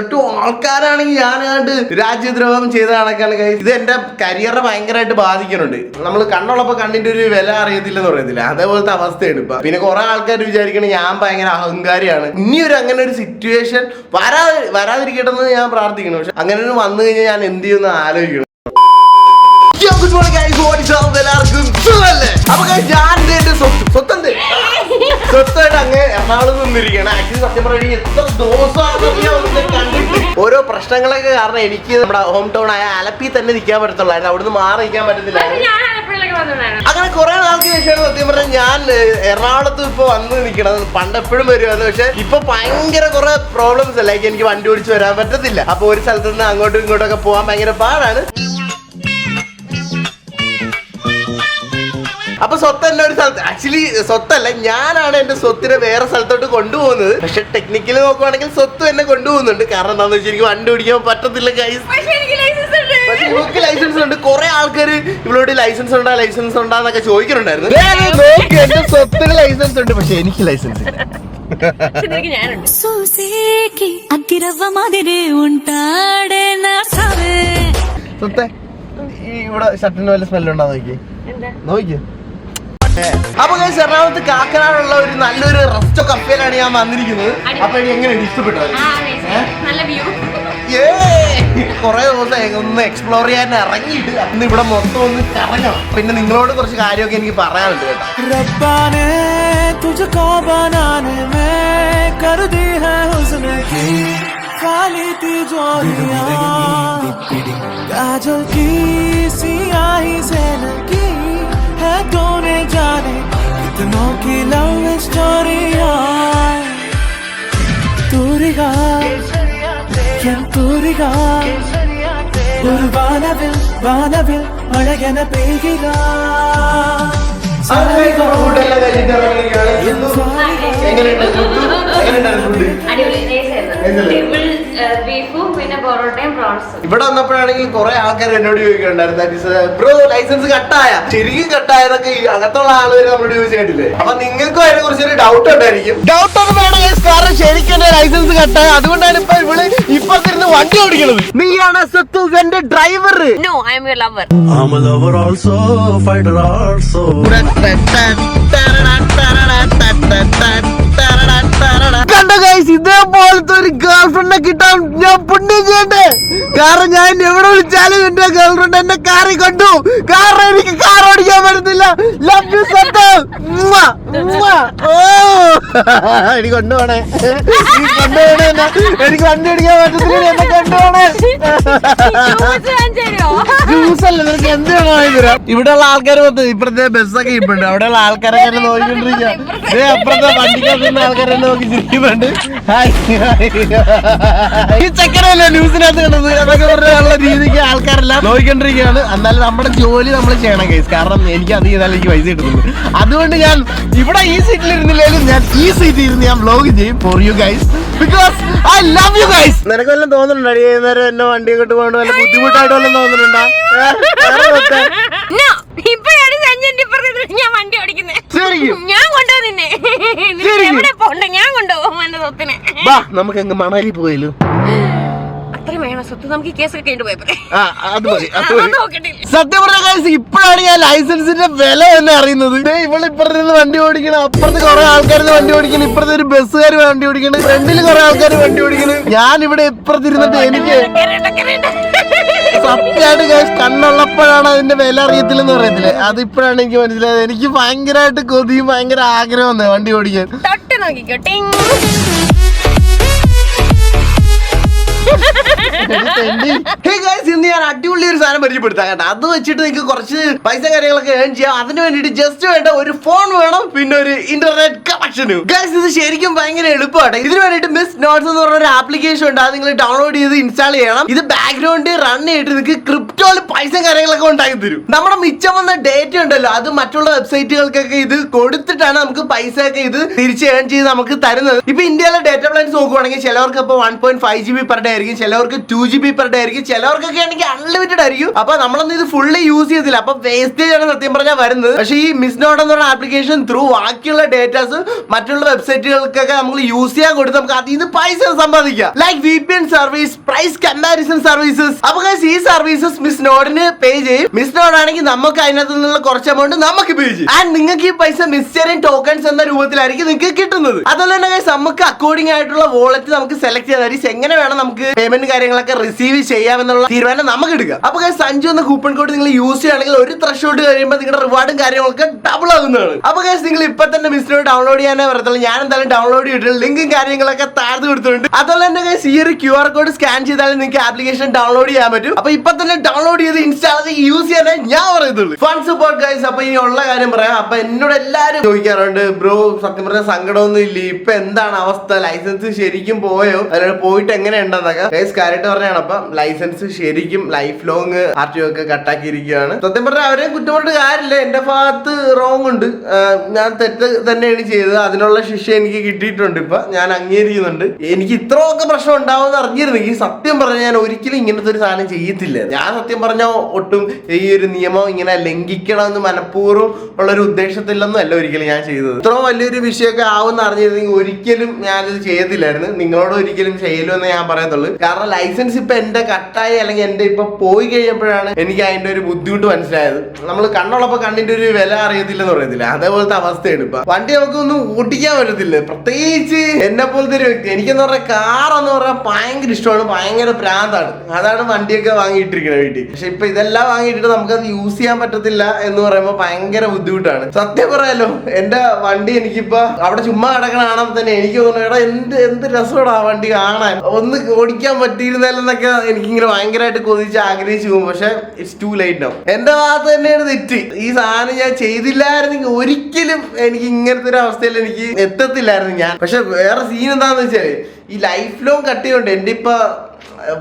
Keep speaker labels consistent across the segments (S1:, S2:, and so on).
S1: ഏറ്റവും ആൾക്കാരാണെങ്കിൽ ഞാനായിട്ട് രാജ്യദ്രോഹം ചെയ്ത കണക്കാണ്. ഇത് എന്റെ കരിയറിനെ ഭയങ്കരമായിട്ട് ബാധിക്കുന്നുണ്ട്. നമ്മൾ കണ്ണുള്ളപ്പോ കണ്ണിന്റെ ഒരു വില അറിയത്തില്ലെന്ന് പറയത്തില്ല അതേപോലത്തെ അവസ്ഥയാണ് ഇപ്പൊ. പിന്നെ കുറെ ആൾക്കാർ വിചാരിക്കണം ഞാൻ ഭയങ്കര അഹങ്കാരിയാണ്. ഇനി ഒരു അങ്ങനെ ഒരു സിറ്റുവേഷൻ വരാ വരാതിരിക്കട്ടെ എന്ന് ഞാൻ പ്രാർത്ഥിക്കുന്നു. പക്ഷെ അങ്ങനെ ഒരു വന്നു കഴിഞ്ഞാൽ ഞാൻ എന്ത് ചെയ്യുമെന്ന് ആലോചിക്കണം guys. What എല്ലാവർക്കും? അപ്പൊ ഞാൻ എന്റെ സ്വത്ത് സ്വത്തുണ്ട് സ്വത്തായിട്ട് അങ്ങ് എറണാകുളത്ത് ആക്ച്വലി സത്യം പറയുകയാണെങ്കിൽ എത്ര ദിവസമാണ് കണ്ടിട്ട് ഓരോ പ്രശ്നങ്ങളൊക്കെ കാരണം എനിക്ക് നമ്മുടെ ഹോം ടൗൺ ആയ ആലപ്പി തന്നെ നിൽക്കാൻ പറ്റത്തുള്ളായിരുന്നു. അവിടുന്ന് മാറി നിൽക്കാൻ പറ്റത്തില്ല അങ്ങനെ കുറെ നാൾക്ക് ശേഷമാണ് സത്യം പറഞ്ഞാൽ ഞാൻ എറണാകുളത്ത് ഇപ്പൊ വന്ന് നിൽക്കണത്. പണ്ട് എപ്പോഴും വരുമായിരുന്നു പക്ഷെ ഇപ്പൊ ഭയങ്കര കുറെ പ്രോബ്ലംസ് ലൈക്ക് എനിക്ക് വണ്ടി ഓടിച്ച് വരാൻ പറ്റത്തില്ല. അപ്പൊ ഒരു സ്ഥലത്ത് നിന്ന് അങ്ങോട്ടും ഇങ്ങോട്ടും ഒക്കെ പോകാൻ ഭയങ്കര പാടാണ്. അപ്പൊ സ്വത്തല്ല ഒരു സ്ഥലത്ത്. ആക്ച്വലി സ്വത്തല്ല ഞാനാണ് എന്റെ സ്വത്തിനെ വേറെ സ്ഥലത്തോട്ട് കൊണ്ടുപോകുന്നത്. പക്ഷെ ടെക്നിക്കലി നോക്കുവാണെങ്കിൽ സ്വത്ത് എന്നെ കൊണ്ടുപോകുന്നുണ്ട്. കാരണം എന്താണെന്ന് വെച്ചാൽ എനിക്ക് വണ്ടി ഓടിക്കാൻ പറ്റത്തില്ല ഗൈസ്
S2: ലൈസൻസ് ഉണ്ട്.
S1: കൊറേ ആൾക്കാര് ഇവളോട് ലൈസൻസ് ഉണ്ടാ ലൈസൻസ് ഉണ്ടാന്നൊക്കെ ചോദിക്കുന്നുണ്ടായിരുന്നു. സ്വത്തിന് ലൈസൻസ് ഉണ്ട്. പക്ഷെ എനിക്ക് ലൈസൻസ് ഇല്ല. ഇവിടെ ഷട്ടിന് വല്ല സ്മെല്ലുണ്ടാ നോക്കി? നോക്കിയോ അപ്പൊ ഞാൻ എറണാകുളത്ത് കാക്കനാടുള്ള ഒരു നല്ലൊരു റെസ്റ്റോ കഫേലാണ് ഞാൻ വന്നിരിക്കുന്നത്. അപ്പൊ എനിക്ക് എങ്ങനെ ഇഷ്ടപ്പെട്ടു?
S2: നല്ല വ്യൂ
S1: കൊറേ ദിവസം ഒന്ന് എക്സ്പ്ലോർ ചെയ്യാൻ ഇറങ്ങിയിട്ട് അന്ന് ഇവിടെ മൊത്തം ഒന്ന് കറങ്ങണം. പിന്നെ നിങ്ങളോട് കുറച്ച് കാര്യമൊക്കെ എനിക്ക് പറയാനുണ്ട് കേട്ടോ.
S3: നോക്കി ലവ് സ്റ്റോറിയാ തൂരിക എൻ തൂരിക ഒരു വാനവിൽ വാനവിൽ മഴയന പെയ്യുക
S1: എങ്ങനെയുണ്ട്
S2: എങ്ങനെയുണ്ട് ബീഫും
S1: ഇവിടെ വന്നപ്പോഴാണെങ്കിൽ കുറെ ആൾക്കാർ എന്നോട് ചോദിക്കുന്നുണ്ടായിരുന്നു ബ്രോ ലൈസൻസ് കട്ടായ. ശരിക്കും കട്ടായതൊക്കെ അകത്തുള്ള ആളുകൾ നമ്മളോട് ചോദിച്ചിട്ടില്ലേ അപ്പൊ നിങ്ങൾക്കും അതിനെ കുറിച്ച് ഒരു ഡൗട്ട് ഉണ്ടായിരിക്കും. ഡൗട്ട് ഒന്നും വേണം. കാരണം ശരിക്കും എന്റെ ലൈസൻസ് കട്ടായ. അതുകൊണ്ടാണ് ഇപ്പൊ ഇവിടെ ഇപ്പൊ തിരുന്ന് വണ്ടി ഓടിക്കുന്നത് നീയാണ് സത്തു എന്റെ driver
S2: no I am your lover
S3: am lover also, fighter also.
S1: കണ്ട ഗൈസ് ഇതേപോലത്തെ ഒരു ഗേൾഫ്രണ്ടിനെ കിട്ടാൻ ഞാൻ പുണ്യം ചെയ്യട്ടെ. കാരണം ഞാൻ എവിടെ വിളിച്ചാലും എന്റെ ഗേൾഫ്രണ്ട് എന്നെ കാറി കണ്ടു. കാരണം എനിക്ക് കാർ ഓടിക്കാൻ പറ്റുന്നില്ല ലവ് യു എനിക്ക് കൊണ്ടുപോണേ എനിക്ക് കൊണ്ടുപോണേ. എനിക്ക് വണ്ടി ഓടിക്കാൻ പറ്റത്തില്ല എന്നെ കൊണ്ടുപോണേ ഇവിടെയുള്ള ആൾക്കാർ വന്ന് ഇപ്പുറത്തെ ബസ്സൊക്കെ ഇപ്പുണ്ട്. അവിടെയുള്ള ആൾക്കാരെ തന്നെ നോക്കിക്കൊണ്ടിരിക്കുക അപ്പുറത്തെ വണ്ടിക്കകത്ത് ആൾക്കാരെ നോക്കി ചിരിക്കുന്നുണ്ട്. ഈ ചക്കരല്ല ന്യൂസിനകത്ത് കണ്ടത് അതൊക്കെ പറഞ്ഞുള്ള രീതിക്ക് ആൾക്കാരെല്ലാം നോക്കിക്കൊണ്ടിരിക്കുകയാണ് എന്നാലും നമ്മുടെ ജോലി നമ്മൾ ചെയ്യണം കേസ് കാരണം എനിക്ക് അത് ചെയ്താലും എനിക്ക് പൈസ കിട്ടുന്നുള്ളൂ അതുകൊണ്ട് ഞാൻ ഇവിടെ ഈ സീറ്റിൽ ഇരുന്നില്ലെങ്കിലും ഞാൻ ഈ സീറ്റിൽ ഇരുന്ന് ഞാൻ വ്ലോഗ് ചെയ്യും for you guys because I love you guys നിനക്ക് വല്ലതും തോന്നുന്നുണ്ടോ? അടി നേരം എന്നെ വണ്ടി ഇങ്ങോട്ട് പോകേണ്ട വല്ല ബുദ്ധിമുട്ടായിട്ട് വല്ലതും തോന്നുന്നുണ്ടോ?
S2: ഇപ്പോഴാണ് സഞ്ജന്റെ ഇപ്പുറത്ത് ഞാൻ വണ്ടി ഓടിക്കുന്നത് ഞാൻ കൊണ്ടുപോകും നിന്നെ? എവിടെ പോണ്ട ഞാൻ കൊണ്ടുപോകും എന്റെ സ്വത്തിനെ.
S1: വാ നമുക്ക് അങ്ങ് മണാലി പോയാലോ
S2: അത്രയും വേണം. സ്വത്ത് നമുക്ക് ഈ കേസൊക്കെ കഴിഞ്ഞു പോയപ്പോ
S1: ആ അത് മതി. അത് മതി. സത്യം പറഞ്ഞ കാര്യം ഇപ്പോഴാണ് ഞാൻ ലൈസൻസിന്റെ വില തന്നെ അറിയുന്നത്. ദേ ഇവൾ ഇപ്പുറത്ത് നിന്ന് വണ്ടി ഓടിക്കണം അപ്പുറത്ത് കുറെ ആൾക്കാർ വണ്ടി ഓടിക്കണം ഇപ്പുറത്തെ ഒരു ബസ്സുകാർ വണ്ടി ഓടിക്കണം ഫ്രണ്ടിൽ കുറെ ആൾക്കാർ വണ്ടി ഓടിക്കണം. ഞാൻ ഇവിടെ ഇപ്പുറത്തിരുന്നിട്ട് എനിക്ക് സത്യമായിട്ട് guys കണ്ണുള്ളപ്പോഴാണ് അതിന്റെ വില അറിയത്തില്ലെന്ന് പറയത്തില്ലേ? അത് ഇപ്പോഴാണ് എനിക്ക് മനസ്സിലായത്. എനിക്ക് ഭയങ്കരമായിട്ട് കൊതിയും ഭയങ്കര ആഗ്രഹം വന്നേ വണ്ടി ഓടിക്കാൻ.
S2: തൊട്ട് നോക്കിക്കോ. ടിങ്.
S1: Hey ഗൈസ് ഇന്ന് ഞാൻ അടിപൊളി ഒരു സാധനം പരിചയപ്പെടുത്താം കേട്ടോ. അത് വെച്ചിട്ട് നിങ്ങൾക്ക് കുറച്ച് പൈസ കാര്യങ്ങളൊക്കെ ഏൺ ചെയ്യാം. അതിന് വേണ്ടിയിട്ട് ജസ്റ്റ് വേണ്ട ഒരു ഫോൺ വേണം പിന്നെ ഒരു ഇന്റർനെറ്റ് ഗൈസ് ഇത് ശരിക്കും ഭയങ്കര എളുപ്പമാണ്. ഇതിന് വേണ്ടിയിട്ട് മിസ് നോട്ട്സ് എന്ന് പറഞ്ഞ ഒരു ആപ്ലിക്കേഷൻ ഉണ്ട്. അത് നിങ്ങൾ ഡൗൺലോഡ് ചെയ്ത് ഇൻസ്റ്റാൾ ചെയ്യണം. ഇത് ബാക്ക്ഗ്രൗണ്ട് റൺ ചെയ്തിട്ട് നിങ്ങൾക്ക് ക്രിപ്റ്റോയിൽ പൈസ കാര്യങ്ങളൊക്കെ ഉണ്ടാക്കി തരും. നമ്മുടെ മിച്ചം വന്ന ഡേറ്റ ഉണ്ടല്ലോ അത് മറ്റുള്ള വെബ്സൈറ്റുകൾക്കൊക്കെ ഇത് കൊടുത്തിട്ടാണ് നമുക്ക് പൈസ ഒക്കെ ഇത് തിരിച്ച് ഏൺ ചെയ്ത് നമുക്ക് തരുന്നത്. ഇപ്പൊ ഇന്ത്യയിലെ ഡേറ്റ പ്ലാൻസ് നോക്കുവാണെങ്കിൽ ചിലവർക്ക് ഇപ്പോൾ one point five GB per per day ആയിരിക്കും ചിലവർക്ക് two G B per day ആയിരിക്കും ചിലവർക്കൊക്കെ ആണെങ്കിൽ അൺലിമിറ്റഡ് ആയിരിക്കും. അപ്പൊ നമ്മളൊന്നും ഇത് ഫുള്ളി യൂസ് ചെയ്തില്ല അപ്പൊ വേസ്റ്റേജ് ആണ് സത്യം പറഞ്ഞാൽ വരുന്നത്. പക്ഷേ ഈ മിസ് നോട്ട് എന്ന് പറയുന്ന ആപ്ലിക്കേഷൻ ത്രൂ ബാക്കിയുള്ള ഡേറ്റാസ് മറ്റുള്ള വെബ്സൈറ്റുകൾക്കൊക്കെ നമ്മൾ യൂസ് ചെയ്യാൻ കൊടുത്ത് നമുക്ക് അതിൽ നിന്ന് പൈസ സമ്പാദിക്കാം. Like V P N service price comparison services അപ്പൊ ഈ സർവീസസ് മിസ് നോഡിന് പേ ചെയ്യും. മിസ് നോഡ് ആണെങ്കിൽ നമുക്ക് അതിനകത്ത് നിന്നുള്ള കുറച്ച് എമൗണ്ട് നമുക്ക് പേ ചെയ്യും. ആൻഡ് നിങ്ങൾക്ക് ഈ പൈസ മിസ്റ്ററിയൻ ടോക്കൺസ് എന്ന രൂപത്തിലായിരിക്കും നിങ്ങൾക്ക് കിട്ടുന്നത്. അതുപോലെ തന്നെ നമുക്ക് അക്കോർഡിംഗ് ആയിട്ടുള്ള വോളറ്റ് നമുക്ക് സെലക്ട് ചെയ്താൽ എങ്ങനെ വേണം നമുക്ക് പേയ്മെന്റ് കാര്യങ്ങളൊക്കെ റിസീവ് ചെയ്യാമെന്നുള്ള തീരുമാനം നമുക്ക് എടുക്കാം. അപ്പൊ സഞ്ജു എന്ന കൂപ്പൺ കോഡ് നിങ്ങൾ യൂസ് ചെയ്യുകയാണെങ്കിൽ ഒരു ത്രഷോട്ട് കഴിയുമ്പോൾ നിങ്ങളുടെ റിവാർഡും കാര്യങ്ങളൊക്കെ ഡബിൾ ആകുന്നതാണ്. അപ്പൊ നിങ്ങൾ ഇപ്പൊ തന്നെ മിസ് നോഡ് ഡൗൺലോഡ് ചെയ്യാനേ വരത്തുള്ളൂ ഞാൻ എന്തായാലും ഡൗൺലോഡ് ചെയ്തിട്ടുണ്ട് ലിങ്കും കാര്യങ്ങളൊക്കെ താഴ്ത്തു കൊടുത്തിട്ടുണ്ട്. അതുപോലെ തന്നെ ഈ ഒരു ക്യു ആർ കോഡ് സ്കാൻ ചെയ്താൽ നിങ്ങൾക്ക് ആപ്ലിക്കേഷൻ ഡൗൺലോഡ് ചെയ്യാൻ പറ്റും. അപ്പൊ ഇപ്പൊ തന്നെ ഡൗൺലോഡ് ചെയ്ത് ഇൻസ്റ്റാൾ ചെയ്ത് യൂസ് ചെയ്യാനേ ഞാൻ പറയുന്നുള്ളൂ. ഫൺ സപ്പോർട്ട് ഗൈസ് അപ്പൊ ഇനി ഉള്ള കാര്യം പറയാം. അപ്പൊ എന്നോട് എല്ലാരും ചോദിക്കാറുണ്ട് ബ്രോ സത്യം പറഞ്ഞ സങ്കടമൊന്നും ഇല്ല? ഇപ്പൊ എന്താണ് അവസ്ഥ? ലൈസൻസ് ശരിക്കും പോയോ? അതിനോട് പോയിട്ട് എങ്ങനെയുണ്ടെന്നൊക്കെ? ഗൈസ് കാര്യമായിട്ട് പറഞ്ഞാണ് അപ്പൊ ലൈസൻസ് ശരിക്കും ലൈഫ് ലോങ് ആർ ടി ഒക്കെ കട്ടാക്കിയിരിക്കുകയാണ് സത്യം പറഞ്ഞാൽ അവരെ കുറ്റം പറഞ്ഞിട്ട് കാര്യമില്ല. എന്റെ ഭാഗത്ത് റോങ് ഉണ്ട്. ഞാൻ തെറ്റ് തന്നെയാണ് ചെയ്തത്. അതിനുള്ള ശിക്ഷ എനിക്ക് കിട്ടിയിട്ടുണ്ട്. ഇപ്പൊ ഞാൻ അംഗീകരിക്കുന്നുണ്ട്. എനിക്ക് ഇത്രയൊക്കെ പ്രശ്നം ഉണ്ടാവുമെന്ന് അറിഞ്ഞിരുന്നെങ്കിൽ സത്യം പറഞ്ഞാൽ ഞാൻ ഒരിക്കലും ഇങ്ങനത്തെ ഒരു സാധനം ചെയ്യത്തില്ല. ഞാൻ സത്യം പറഞ്ഞ ഒട്ടും ഈ ഒരു നിയമം ഇങ്ങനെ ലംഘിക്കണമെന്ന് മനഃപൂർവം ഉള്ള ഒരു ഉദ്ദേശത്തില്ലെന്നും അല്ല ഒരിക്കലും ഞാൻ ചെയ്തത്. ഇത്ര വലിയൊരു വിഷയമൊക്കെ ആവുമെന്ന് അറിഞ്ഞിരുന്നെങ്കിൽ ഒരിക്കലും ഞാൻ ഇത് ചെയ്യത്തില്ലായിരുന്നു. നിങ്ങളോട് ഒരിക്കലും ചെയ്യലുമെന്ന് ഞാൻ പറയത്തുള്ളൂ. കാരണം ലൈസൻസ് ഇപ്പൊ എന്റെ കട്ടായി അല്ലെങ്കിൽ എന്റെ ഇപ്പൊ പോയി കഴിഞ്ഞപ്പോഴാണ് എനിക്ക് അതിന്റെ ഒരു ബുദ്ധിമുട്ട് മനസ്സിലായത്. നമ്മൾ കണ്ണുള്ളപ്പോ കണ്ണിന്റെ ഒരു വില അറിയത്തില്ലെന്ന് പറയത്തില്ല. അതേപോലത്തെ അവസ്ഥയാണ് ഇപ്പൊ. വണ്ടി നമുക്കൊന്നും ഓടിക്കാൻ പറ്റത്തില്ല. പ്രത്യേകിച്ച് എന്നെ പോലത്തെ ഒരു വ്യക്തി. എനിക്കെന്ന് പറഞ്ഞാൽ കാർ എന്ന് പറഞ്ഞാൽ ഭയങ്കര ഇഷ്ടമാണ്. ഭയങ്കര പ്രാന്താണ് അതാണ് വണ്ടിയൊക്കെ വാങ്ങിയിട്ടിരിക്കുന്നത് വീട്ടിൽ. പക്ഷെ ഇപ്പൊ ഇതെല്ലാം വാങ്ങിയിട്ടിട്ട് നമുക്കത് യൂസ് ചെയ്യാൻ പറ്റത്തില്ല എന്ന് പറയുമ്പോൾ ഭയങ്കര ബുദ്ധിമുട്ടാണ്. സത്യം പറയാലോ എന്റെ വണ്ടി എനിക്കിപ്പോ അവിടെ ചുമ്മാ കിടക്കണ കാണാൻ തന്നെ എനിക്ക് തോന്നുന്നു എടാ എന്ത് എന്ത് രസമാണ് ആ വണ്ടി കാണാൻ? ഒന്ന് ഓടിക്കാൻ പറ്റിയിരുന്നാലെന്നൊക്കെ എനിക്കിങ്ങനെ ഭയങ്കരമായിട്ട് കൊതിച്ച് ആഗ്രഹിച്ചു പോകും. പക്ഷെ ഇറ്റ്സ് ടു ലൈറ്റ് നോ എന്റെ ഭാഗത്ത് തന്നെയാണ് തെറ്റ്. ഈ സാധനം ഞാൻ ചെയ്തില്ലായിരുന്നെങ്കിൽ ഒരിക്കലും എനിക്ക് ഇങ്ങനത്തെ ഒരു അവസ്ഥയിൽ എനിക്ക് എത്തത്തില്ലായിരുന്നു ഞാൻ. പക്ഷെ വേറെ സീൻ എന്താന്ന് വെച്ചാൽ ഈ ലൈഫ് ലോങ് കട്ട് ചെയ്യുന്നുണ്ട് എന്റെ ഇപ്പൊ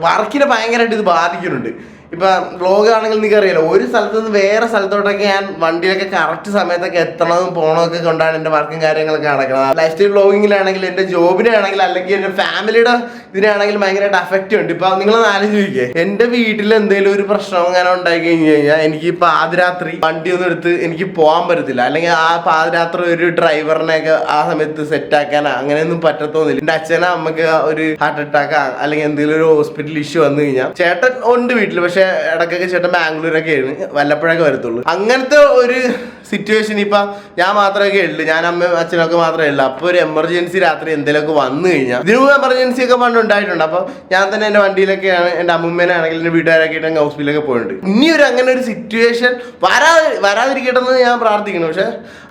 S1: വർക്കിനെ ഭയങ്കരമായിട്ട് ഇത് ബാധിക്കുന്നുണ്ട്. ഇപ്പൊ വ്ളോഗ് ആണെങ്കിൽ നിങ്ങൾക്ക് അറിയാലോ ഒരു സ്ഥലത്ത് നിന്ന് വേറെ സ്ഥലത്തോട്ടൊക്കെ ഞാൻ വണ്ടിയിലൊക്കെ കറക്റ്റ് സമയത്തൊക്കെ എത്തണതും പോണതൊക്കെ കൊണ്ടാണ് എന്റെ വർക്കും കാര്യങ്ങളൊക്കെ നടക്കുന്നത് ലൈഫ് സ്റ്റൈൽ വ്ളോഗിങ്ങിലാണെങ്കിൽ എന്റെ ജോബിനാണെങ്കിൽ അല്ലെങ്കിൽ എന്റെ ഫാമിലിയുടെ ഇതിനാണെങ്കിൽ ഭയങ്കരമായിട്ട് അഫക്റ്റ് ഉണ്ട്. ഇപ്പൊ നിങ്ങൾ ആലോചിക്കേ. എന്റെ വീട്ടിൽ എന്തെങ്കിലും ഒരു പ്രശ്നം അങ്ങനെ ഉണ്ടായി കഴിഞ്ഞു കഴിഞ്ഞാൽ എനിക്ക് പാതിരാത്രി വണ്ടി ഒന്നും എടുത്ത് എനിക്ക് പോകാൻ പറ്റത്തില്ല. അല്ലെങ്കിൽ ആ പാതിരാത്രി ഒരു ഡ്രൈവറിനെയൊക്കെ ആ സമയത്ത് സെറ്റ് ആക്കാനോ അങ്ങനെയൊന്നും പറ്റത്തൊന്നുമില്ല. എന്റെ അച്ഛനോ അമ്മയ്ക്ക് ഒരു ഹാർട്ട് അറ്റാക്ക് അല്ലെങ്കിൽ എന്തെങ്കിലും ഒരു ഹോസ്പിറ്റൽ ഇഷ്യൂ വന്നു കഴിഞ്ഞാൽ ചേട്ടൻ ഉണ്ട് വീട്ടിൽ പക്ഷെ ഇടയ്ക്കൊക്കെ ചേട്ടൻ ബാംഗ്ലൂരൊക്കെ ആയിരുന്നു. വല്ലപ്പോഴൊക്കെ വരത്തുള്ളൂ. അങ്ങനത്തെ ഒരു സിറ്റുവേഷൻ ഇപ്പൊ ഞാൻ മാത്രമേ ഉള്ളു. ഞാൻ അമ്മ അച്ഛനൊക്കെ മാത്രമേ ഉള്ളൂ. അപ്പൊ ഒരു എമർജൻസി രാത്രി എന്തെങ്കിലുമൊക്കെ വന്നു കഴിഞ്ഞാൽ ഇതിനു മുമ്പ് എമർജൻസി ഒക്കെ പണ്ട് ഉണ്ടായിട്ടുണ്ട്. അപ്പൊ ഞാൻ തന്നെ എന്റെ വണ്ടിയിലൊക്കെയാണ് എന്റെ അമ്മൂമ്മേനാണെങ്കിൽ എന്റെ വീട്ടുകാരൊക്കെ ആയിട്ട് ഹോസ്പിറ്റലൊക്കെ പോയിട്ടുണ്ട്. ഇനി ഒരു അങ്ങനെ ഒരു സിറ്റുവേഷൻ വരാ വരാതിരിക്കട്ടെ എന്ന് ഞാൻ പ്രാർത്ഥിക്കുന്നു. പക്ഷെ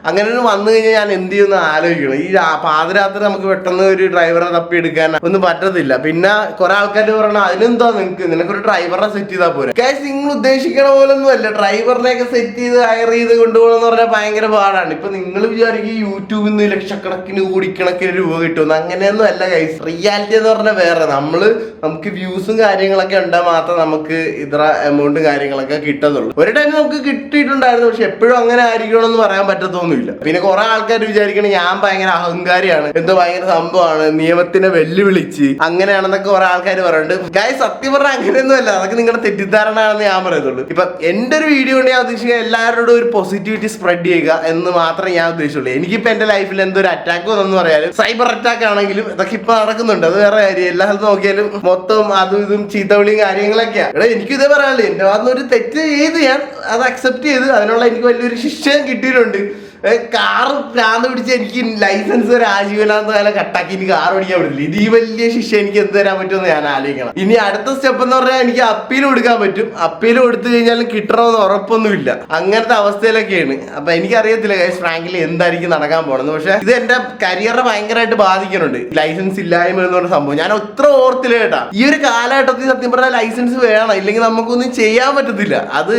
S1: അങ്ങനെ ഒരു വന്നു കഴിഞ്ഞാൽ ഞാൻ എന്ത് ചെയ്യുമെന്ന് ആലോചിക്കണം. ഈ പാതിരാത്രി നമുക്ക് പെട്ടെന്ന് ഒരു ഡ്രൈവറെ തപ്പി എടുക്കാൻ ഒന്നും പറ്റത്തില്ല. പിന്നെ കുറെ ആൾക്കാർ പറയണം അതിനെന്താ നിങ്ങൾക്ക് നിനക്കൊരു ഡ്രൈവറെ സെറ്റ് ചെയ്താൽ പോരെ. കാശ് നിങ്ങൾ ഉദ്ദേശിക്കണ പോലൊന്നും അല്ല. ഡ്രൈവറിനെയൊക്കെ സെറ്റ് ചെയ്ത് ഹയർ ചെയ്ത് കൊണ്ടുപോകണം എന്ന് പറഞ്ഞാൽ ഭയങ്കര പാടാണ്. ഇപ്പൊ നിങ്ങൾ വിചാരിക്കും യൂട്യൂബിൽ നിന്ന് ലക്ഷക്കണക്കിന് കോടിക്കണക്കിന് രൂപ കിട്ടുമെന്ന്. അങ്ങനെയൊന്നും അല്ല കൈസ് റിയാലിറ്റി എന്ന് പറഞ്ഞാൽ വേറെ. നമ്മൾ നമുക്ക് വ്യൂസും കാര്യങ്ങളൊക്കെ ഉണ്ടാ മാത്രം നമുക്ക് ഇത്ര എമൗണ്ട് കാര്യങ്ങളൊക്കെ കിട്ടത്തുള്ളൂ. ഒരു ടൈം നമുക്ക് കിട്ടിയിട്ടുണ്ടായിരുന്നു. പക്ഷെ എപ്പോഴും അങ്ങനെ ആയിരിക്കണമെന്ന് പറയാൻ പറ്റത്തൊന്നുമില്ല. പിന്നെ കുറെ ആൾക്കാർ വിചാരിക്കണം ഞാൻ ഭയങ്കര അഹങ്കാരിയാണ്. എന്തോ ഭയങ്കര സംഭവമാണ്. നിയമത്തിനെ വെല്ലുവിളിച്ച് അങ്ങനെയാണെന്നൊക്കെ കുറെ ആൾക്കാർ പറയുന്നുണ്ട്. ഗായ സത്യം പറഞ്ഞാൽ അങ്ങനെയൊന്നും അല്ല. അതൊക്കെ നിങ്ങളുടെ തെറ്റിദ്ധാരണ ആണെന്ന് ഞാൻ പറയത്തുള്ളൂ ഇപ്പൊ എന്റെ ഒരു വീഡിയോ കൊണ്ട് ഞാൻ ഉദ്ദേശിക്കുക എല്ലാവരോടും ഒരു പോസിറ്റിവിറ്റി സ്പ്രെഡ് ചെയ്യുക എന്ന് മാത്രമേ ഞാൻ ഉദ്ദേശിച്ചുള്ളൂ. എനിക്കിപ്പോ എന്റെ ലൈഫിൽ എന്തൊരു അറ്റാക്ക് വന്നെന്ന് പറയാലും സൈബർ അറ്റാക്ക് ആണെങ്കിലും ഇതൊക്കെ ഇപ്പൊ നടക്കുന്നുണ്ട്. അത് വേറെ കാര്യം. എല്ലാ സ്ഥലത്ത് നോക്കിയാലും മൊത്തം അതും ഇതും ചീത്തവിളിയും കാര്യങ്ങളൊക്കെയാണ് എടാ എനിക്ക് ഇതേ പറയാനുള്ളൂ. എന്റെ ഭാഗത്ത് ഒരു തെറ്റ് ചെയ്ത് ഞാൻ അത് അക്സെപ്റ്റ് ചെയ്ത് അതിനുള്ള എനിക്ക് വലിയൊരു ശിക്ഷയും കിട്ടിയിട്ടുണ്ട്. കാർ ഭ്രാന്ത് പിടിച്ച് എനിക്ക് ലൈസൻസ് ഒരു ആജീവനാന്ത കാലം കട്ടാക്കി എനിക്ക് കാർ ഓടിക്കാൻ പറ്റില്ല. ഇത് ഈ വലിയ ശിക്ഷ എനിക്ക് എന്ത് തരാൻ പറ്റുമെന്ന് ഞാൻ ആലോചിക്കണം. ഇനി അടുത്ത സ്റ്റെപ്പ് എന്ന് പറഞ്ഞാൽ എനിക്ക് അപ്പീൽ കൊടുക്കാൻ പറ്റും. അപ്പീൽ കൊടുത്തു കഴിഞ്ഞാലും കിട്ടണമെന്ന് ഉറപ്പൊന്നുമില്ല. അങ്ങനത്തെ അവസ്ഥയിലൊക്കെയാണ്. അപ്പൊ എനിക്കറിയത്തില്ല ഗൈസ് ഫ്രാങ്കിൽ എന്തായിരിക്കും നടക്കാൻ പോണെന്ന്. പക്ഷെ ഇത് എന്റെ കരിയറിനെ ഭയങ്കരമായിട്ട് ബാധിക്കുന്നുണ്ട്. ലൈസൻസ് ഇല്ലായ്മ എന്ന് പറഞ്ഞ സംഭവം. ഞാൻ ഒത്ര ഓർത്തില്ല കേട്ടാ. ഈ ഒരു കാലഘട്ടത്തിൽ സത്യം പറഞ്ഞാൽ ലൈസൻസ് വേണം. ഇല്ലെങ്കിൽ നമുക്കൊന്നും ചെയ്യാൻ പറ്റത്തില്ല. അത്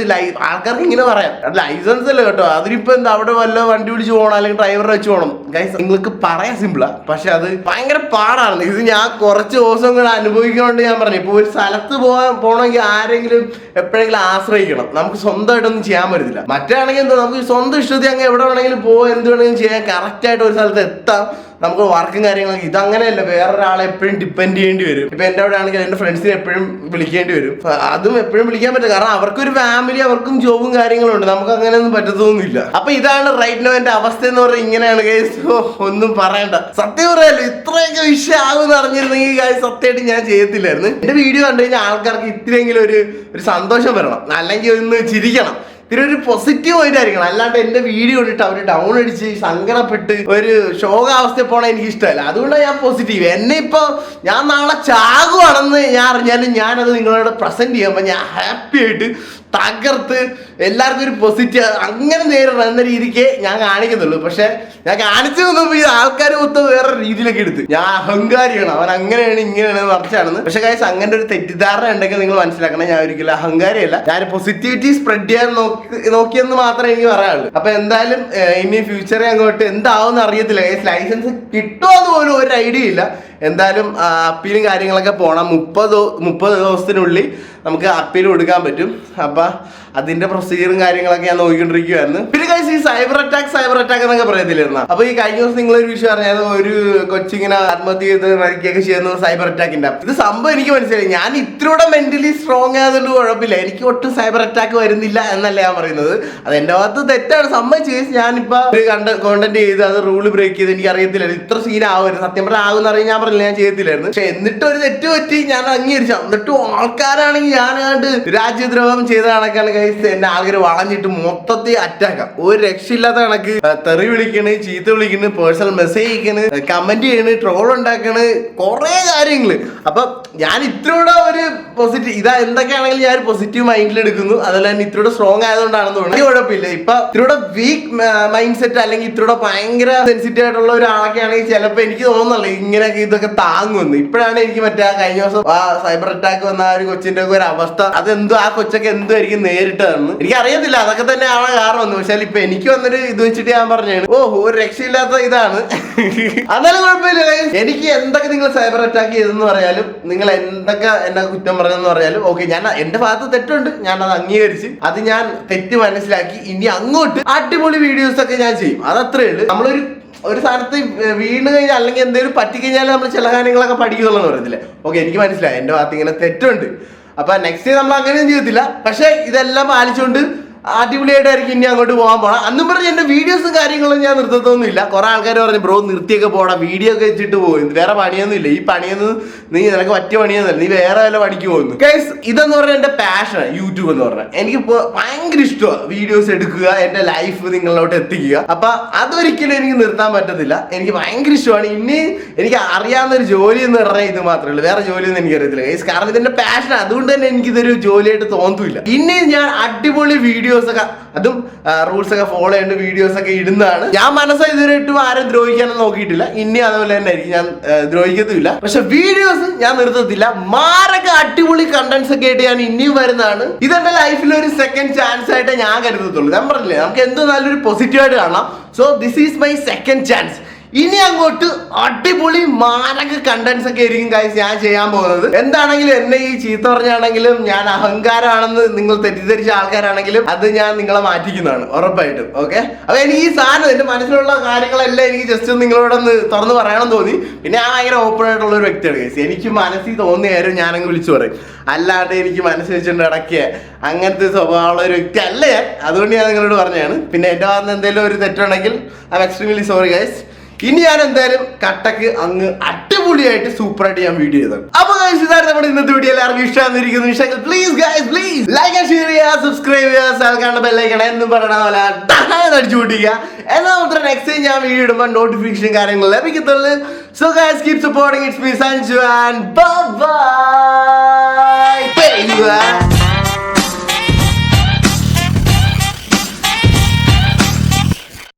S1: ആൾക്കാർക്ക് ഇങ്ങനെ പറയാം. ലൈസൻസ് അല്ല കേട്ടോ. അതിനിപ്പോ എന്താ അവിടെ വല്ല വണ്ടി പിടിച്ച് പോകണം അല്ലെങ്കിൽ ഡ്രൈവറെ വെച്ച് പോകണം. ഗൈസ് നിങ്ങൾക്ക് പറയാൻ സിമ്പിളാ പക്ഷെ അത് ഭയങ്കര പാടാണ്. ഇത് ഞാൻ കുറച്ച് ദിവസം കൂടെ അനുഭവിക്കുന്നുണ്ട് ഞാൻ പറഞ്ഞു. ഇപ്പൊ ഒരു സ്ഥലത്ത് പോകാൻ പോകണമെങ്കിൽ ആരെങ്കിലും എപ്പോഴെങ്കിലും ആശ്രയിക്കണം. നമുക്ക് സ്വന്തമായിട്ടൊന്നും ചെയ്യാൻ പറ്റത്തില്ല. മറ്റാണെങ്കിൽ എന്താ നമുക്ക് സ്വന്തം ഇഷ്ടത്തിൽ അങ്ങ് എവിടെ വേണമെങ്കിലും പോകാൻ എന്ത് വേണമെങ്കിലും ചെയ്യാം. കറക്റ്റ് ആയിട്ട് ഒരു സ്ഥലത്ത് എത്താം. നമുക്ക് വർക്കും കാര്യങ്ങളൊക്കെ ഇതങ്ങനെയല്ല വേറെ വേറൊരാളെ എപ്പോഴും ഡിപ്പെൻഡ് ചെയ്യേണ്ടി വരും. ഇപ്പൊ എന്റെ അവിടെ ആണെങ്കിൽ എന്റെ ഫ്രണ്ട്സിനെ എപ്പോഴും വിളിക്കേണ്ടി വരും. അതും എപ്പോഴും വിളിക്കാൻ പറ്റില്ല. കാരണം അവർക്കൊരു ഫാമിലി അവർക്കും ജോബും കാര്യങ്ങളും ഉണ്ട്. നമുക്ക് അങ്ങനെയൊന്നും പറ്റത്തൊന്നുമില്ല. അപ്പൊ ഇതാണ് റൈറ്റ് നോ എന്റെ അവസ്ഥ എന്ന് പറഞ്ഞാൽ ഇങ്ങനെയാണ് ഗൈസ് ഒന്നും പറയണ്ട. സത്യം പറയാലോ ഇത്രയൊക്കെ വിഷയമാകുമെന്ന് അറിഞ്ഞിരുന്നെങ്കിൽ ഗൈസ് സത്യമായിട്ട് ഞാൻ ചെയ്യത്തില്ലായിരുന്നു. എന്റെ വീഡിയോ കണ്ടു കഴിഞ്ഞാൽ ആൾക്കാർക്ക് ഇത്രയെങ്കിലും ഒരു ഒരു സന്തോഷം വരണം. അല്ലെങ്കിൽ ഒന്ന് ചിരിക്കണം. ഇത്തിരി ഒരു പോസിറ്റീവ് പോയിന്റ് ആയിരിക്കണം. അല്ലാണ്ട് എന്റെ വീഡിയോ ഇട്ടിട്ട് അവർ ഡൗൺ അടിച്ച് സങ്കടപ്പെട്ട് ഒരു ശോകാവസ്ഥ പോണ എനിക്ക് ഇഷ്ടമല്ല അതുകൊണ്ടാണ് ഞാൻ പോസിറ്റീവ് എന്നെ ഇപ്പൊ ഞാൻ നാളെ ചാകുവാണെന്ന് ഞാൻ അറിഞ്ഞാലും ഞാനത് നിങ്ങളോട് പ്രസന്റ് ചെയ്യുമ്പോൾ ഞാൻ ഹാപ്പി ആയിട്ട് തകർത്ത് എല്ലാവർക്കും ഒരു പോസിറ്റീവ് അങ്ങനെ നേരിടണം എന്ന രീതിക്ക് ഞാൻ കാണിക്കുന്നുള്ളൂ. പക്ഷെ ഞാൻ കാണിച്ചു തന്നപ്പോ ഈ ആൾക്കാർ മൊത്തം വേറെ രീതിയിലൊക്കെ എടുത്ത്. ഞാൻ അഹങ്കാരിയാണ്. അവൻ അങ്ങനെയാണ് ഇങ്ങനെയാണ് മറിച്ചാണെന്ന് പക്ഷെ കാര്യം അങ്ങനെ ഒരു തെറ്റിദ്ധാരണ ഉണ്ടെങ്കിൽ നിങ്ങൾ മനസ്സിലാക്കണം. ഞാൻ ഒരിക്കലും അഹങ്കാരിയല്ല. ഞാൻ പോസിറ്റിവിറ്റി സ്പ്രെഡ് ചെയ്യാൻ നോക്കി നോക്കിയെന്ന് മാത്രമേ എനിക്ക് പറയാനുള്ളൂ. അപ്പൊ എന്തായാലും ഇനി ഫ്യൂച്ചറെ അങ്ങോട്ട് എന്താവും അറിയത്തില്ല. ലൈസൻസ് കിട്ടുമോ എന്ന് പോലും ഒരു ഐഡിയ ഇല്ല. എന്തായാലും അപ്പീലും കാര്യങ്ങളൊക്കെ പോണം. മുപ്പത് മുപ്പത് ദിവസത്തിനുള്ളിൽ നമുക്ക് അപ്പീൽ കൊടുക്കാൻ പറ്റും. അപ്പൊ അതിന്റെ പ്രൊസീജിയറും കാര്യങ്ങളൊക്കെ ഞാൻ നോക്കിക്കൊണ്ടിരിക്കുവായിരുന്നു. പിന്നെ കഴിച്ച് ഈ സൈബർ അറ്റാക്ക് സൈബർ അറ്റാക്ക് എന്നൊക്കെ പറയത്തില്ലായിരുന്നു? അപ്പൊ ഈ കഴിഞ്ഞ ദിവസം നിങ്ങൾ ഒരു വിഷയം അറിഞ്ഞത് ഒരു കൊച്ചിങ്ങനെ ആത്മഹത്യ ചെയ്ത് മരിക്കുകയൊക്കെ ചെയ്യുന്ന സൈബർ അറ്റാക്കിന്റെ ഇത് സംഭവം എനിക്ക് മനസ്സിലായി. ഞാൻ ഇത്രയൂടെ മെന്റലി സ്ട്രോങ് ആയതുകൊണ്ട് കുഴപ്പമില്ല. എനിക്ക് ഒട്ടും സൈബർ അറ്റാക്ക് വരുന്നില്ല എന്നല്ല ഞാൻ പറയുന്നത്. അത് എന്റെ ഭാഗത്ത് തെറ്റാണ്. സംഭവം ചെയ്ത് ഞാനിപ്പോ ഒരു കണ്ട കോണ്ടന്റ് ചെയ്ത് അത് റൂൾ ബ്രേക്ക് ചെയ്ത് എനിക്ക് അറിയത്തില്ല ഇത്ര സീൻ ആവരുത് സത്യം പറഞ്ഞാൽ ആകുന്ന അറിയാൻ ഞാൻ പറഞ്ഞില്ല ഞാൻ ചെയ്യത്തില്ലായിരുന്നു പക്ഷെ എന്നിട്ട് ഒരു തെറ്റ് പറ്റി ഞാൻ അംഗീകരിച്ചു. എന്നിട്ടും ആൾക്കാരാണെങ്കിൽ ഞാനാണ്ട് രാജ്യദ്രോഹം ചെയ്ത കണക്കാണ് കഴിച്ച് എന്നെ ആൾക്കാർ വളഞ്ഞിട്ട് മൊത്തത്തിൽ അറ്റാക്കാം ഒരു രക്ഷയില്ലാത്ത കണക്ക്. തെറി വിളിക്കണ് ചീത്ത വിളിക്കണ് പേഴ്സണൽ മെസ്സേജ് അയക്കണ് കമന്റ് ചെയ്യണ് ട്രോൾ ഉണ്ടാക്കണ് കുറെ കാര്യങ്ങൾ. അപ്പൊ ഞാൻ ഇത്രയൂടെ ഒരു പോസിറ്റീവ് ഇതാ എന്തൊക്കെയാണെങ്കിലും ഞാൻ പോസിറ്റീവ് മൈൻഡിൽ എടുക്കുന്നു. അതല്ല തന്നെ ഇത്രയൂടെ സ്ട്രോങ് ആയതുകൊണ്ടാണെന്ന് തോന്നുന്നു. കുഴപ്പമില്ല. ഇപ്പൊ ഇത്രയൂടെ വീക്ക് മൈൻഡ് സെറ്റ് അല്ലെങ്കിൽ ഇത്രയൂടെ ഭയങ്കര സെൻസിറ്റീവ് ആയിട്ടുള്ള ഒരാളൊക്കെ ആണെങ്കിൽ ചിലപ്പോ എനിക്ക് തോന്നുന്നില്ല ഇങ്ങനെയൊക്കെ ഇതൊക്കെ താങ്ങുമെന്ന് ഇപ്പോഴാണ് എനിക്ക് മറ്റേ ആ കഴിഞ്ഞ ദിവസം ആ സൈബർ അറ്റാക്ക് വന്ന ആ ഒരു കൊച്ചിന്റെ ഒക്കെ ഒരു അവസ്ഥ. അതെന്തോ ആ കൊച്ചൊക്കെ എന്തോ ആയിരിക്കും നേരിട്ടതെന്ന്. എനിക്ക് അറിയത്തില്ല അതൊക്കെ തന്നെ ആണ് കാരണം. വന്നു പക്ഷേ ഇപ്പൊ എനിക്ക് വന്നൊരു ഇത് വെച്ചിട്ട് ഞാൻ പറഞ്ഞാണ് ഓ ഒരു രക്ഷയില്ലാത്ത ഇതാണ്. അതായത് കുഴപ്പമില്ല എനിക്ക് എന്തൊക്കെ നിങ്ങൾ സൈബർ അറ്റാക്ക് ചെയ്തെന്ന് പറയാലും നിങ്ങൾ എന്തൊക്കെ എന്നെ കുറ്റം പറഞ്ഞെന്ന് പറയാലും ഓക്കെ ഞാൻ എന്റെ ഭാഗത്ത് തെറ്റുണ്ട്. ഞാൻ അത് അംഗീകരിച്ച് അത് ഞാൻ തെറ്റ് മനസ്സിലാക്കി ഇനി അങ്ങോട്ട് അടിപൊളി വീഡിയോസ് ഒക്കെ ഞാൻ ചെയ്യും. അത് അത്രേ ഉള്ളൂ. നമ്മളൊരു ഒരു സ്ഥലത്ത് വീണ് കഴിഞ്ഞാൽ അല്ലെങ്കിൽ എന്തെങ്കിലും പറ്റിക്കഴിഞ്ഞാൽ നമ്മൾ ചില കാര്യങ്ങളൊക്കെ പഠിക്കുന്നുള്ളൂ പറയത്തില്ലേ? ഓക്കെ എനിക്ക് മനസ്സിലായി. എന്റെ ഭാഗത്ത് ഇങ്ങനെ തെറ്റുണ്ട്. അപ്പൊ നെക്സ്റ്റ് നമ്മൾ അങ്ങനെയൊന്നും ചെയ്യത്തില്ല. പക്ഷെ ഇതെല്ലാം പാലിച്ചുകൊണ്ട് അടിപൊളിയായിട്ടായിരിക്കും ഇനി അങ്ങോട്ട് പോകാൻ പോണം. അന്നും പറഞ്ഞ് എന്റെ വീഡിയോസും കാര്യങ്ങളും ഞാൻ നിർത്തത്തൊന്നുമില്ല. കുറെ ആൾക്കാർ പറഞ്ഞു ബ്രോ നിർത്തിയൊക്കെ പോടാ വീഡിയോ ഒക്കെ വെച്ചിട്ട് പോകും വേറെ പണിയൊന്നും ഇല്ല ഈ പണിയൊന്നും നീ നിനക്ക് പറ്റിയ പണിയൊന്നുമില്ല. നീ വേറെ വല്ല പണിക്ക് പോകുന്നു. ഗൈസ് ഇതെന്ന് പറഞ്ഞാൽ എന്റെ പാഷൻ യൂട്യൂബ് എന്ന് പറഞ്ഞാൽ എനിക്ക് ഭയങ്കര ഇഷ്ടമാണ് വീഡിയോസ് എടുക്കുക എന്റെ ലൈഫ് നിങ്ങളിലോട്ട് എത്തിക്കുക. അപ്പൊ അതൊരിക്കലും എനിക്ക് നിർത്താൻ പറ്റത്തില്ല. എനിക്ക് ഭയങ്കര ഇഷ്ടമാണ്. ഇനി എനിക്ക് അറിയാവുന്ന ഒരു ജോലി എന്ന് പറഞ്ഞാൽ ഇത് മാത്രമേ ഉള്ളൂ. വേറെ ജോലിയൊന്നും എനിക്ക് അറിയത്തില്ല ഗൈസ് കാരണം ഇതെന്റെ പാഷൻ അതുകൊണ്ട് തന്നെ എനിക്കിതൊരു ജോലിയായിട്ട് തോന്നുന്നില്ല ഇനി ഞാൻ അടിപൊളി വീഡിയോസ് ഒക്കെ അതും റൂൾസ് ഒക്കെ ഫോളോ ചെയ്യേണ്ട വീഡിയോസ് ഒക്കെ ഇടുന്നതാണ്. ഞാൻ മനസ്സായി ഇട്ടും ആരും ദ്രോഹിക്കാനൊന്നും നോക്കിയിട്ടില്ല. ഇനി അതുപോലെ തന്നെ ആയിരിക്കും. ഞാൻ ദ്രോഹിക്കത്തുമില്ല. പക്ഷെ വീഡിയോസ് ഞാൻ നിർത്തത്തില്ല. മാരക അടിപൊളി കണ്ടന്റ്സ് ഒക്കെ ആയിട്ട് ഞാൻ ഇനിയും വരുന്നതാണ്. ഇതെന്റെ ലൈഫിൽ ഒരു സെക്കൻഡ് ചാൻസ് ആയിട്ട് ഞാൻ കരുതത്തുള്ളൂ. ഞാൻ പറഞ്ഞില്ലേ നമുക്ക് എന്തോ നല്ലൊരു പോസിറ്റീവ് ആയിട്ട് കാണാം. So this is my second chance ഇനി അങ്ങോട്ട് അടിപൊളി മാരക കണ്ടന്റ്സ് ഒക്കെ ആയിരിക്കും കാര്യം ഞാൻ ചെയ്യാൻ പോകുന്നത്. എന്താണെങ്കിലും എന്നെ ഈ ചീത്ത പറഞ്ഞാണെങ്കിലും ഞാൻ അഹങ്കാരമാണെന്ന് നിങ്ങൾ തെറ്റിദ്ധരിച്ച ആൾക്കാരാണെങ്കിലും അത് ഞാൻ നിങ്ങളെ മാറ്റിക്കുന്നതാണ് ഉറപ്പായിട്ടും ഓക്കെ അപ്പൊ എനിക്ക് ഈ സാധനം എന്റെ മനസ്സിലുള്ള കാര്യങ്ങളെല്ലാം എനിക്ക് ജസ്റ്റ് നിങ്ങളോട് ഒന്ന് തുറന്ന് പറയണം തോന്നി. പിന്നെ ഞാൻ ഭയങ്കര ഓപ്പൺ ആയിട്ടുള്ള ഒരു വ്യക്തിയാണ് കേസ് എനിക്ക് മനസ്സിൽ തോന്നിയ കാര്യം ഞാനങ്ങ് വിളിച്ചു പറയും. അല്ലാണ്ട് എനിക്ക് മനസ്സ് വെച്ചിട്ട് ഇടയ്ക്ക് അങ്ങനത്തെ സ്വഭാവമുള്ള ഒരു വ്യക്തി അല്ല ഞാൻ. അതുകൊണ്ട് ഞാൻ നിങ്ങളോട് പറഞ്ഞതാണ്. പിന്നെ എന്റെ ഭാഗത്ത് എന്തെങ്കിലും ഒരു തെറ്റുണ്ടെങ്കിൽ ഐ എക്സ്ട്രീംലി സോറി ഗൈസ് ഇനി ഞാൻ എന്തായാലും കട്ടക്ക് അങ്ങ് അടിപൊളിയായിട്ട് സൂപ്പർ ആയിട്ട് ഞാൻ വീഡിയോ ചെയ്തത് അപ്പൊ ഗൈസ് ഇതാണ് നമ്മുടെ ഇന്നത്തെ വീഡിയോ എല്ലാവർക്കും ഇഷ്ടമായിരിക്കുന്നു ഇഷ്ടമെങ്കിൽ please guys please like share ചെയ്യുക സബ്സ്ക്രൈബ് ചെയ്യുക സൽക്കാണ്ട് ബെല്ലൈക്കണം എന്നും പറയണ പോലെ അടിച്ചു കൂട്ടിക്കുക എന്നാൽ മാത്രം നെക്സ്റ്റ് ടൈം ഞാൻ വീഡിയോ ഇടുമ്പോൾ നോട്ടിഫിക്കേഷൻ കാര്യങ്ങൾ ലഭിക്കത്തുള്ളൂ. So guys keep supporting it's me Sanju and bye